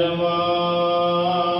Adama.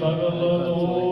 ਸਗਲ ਤੋਂ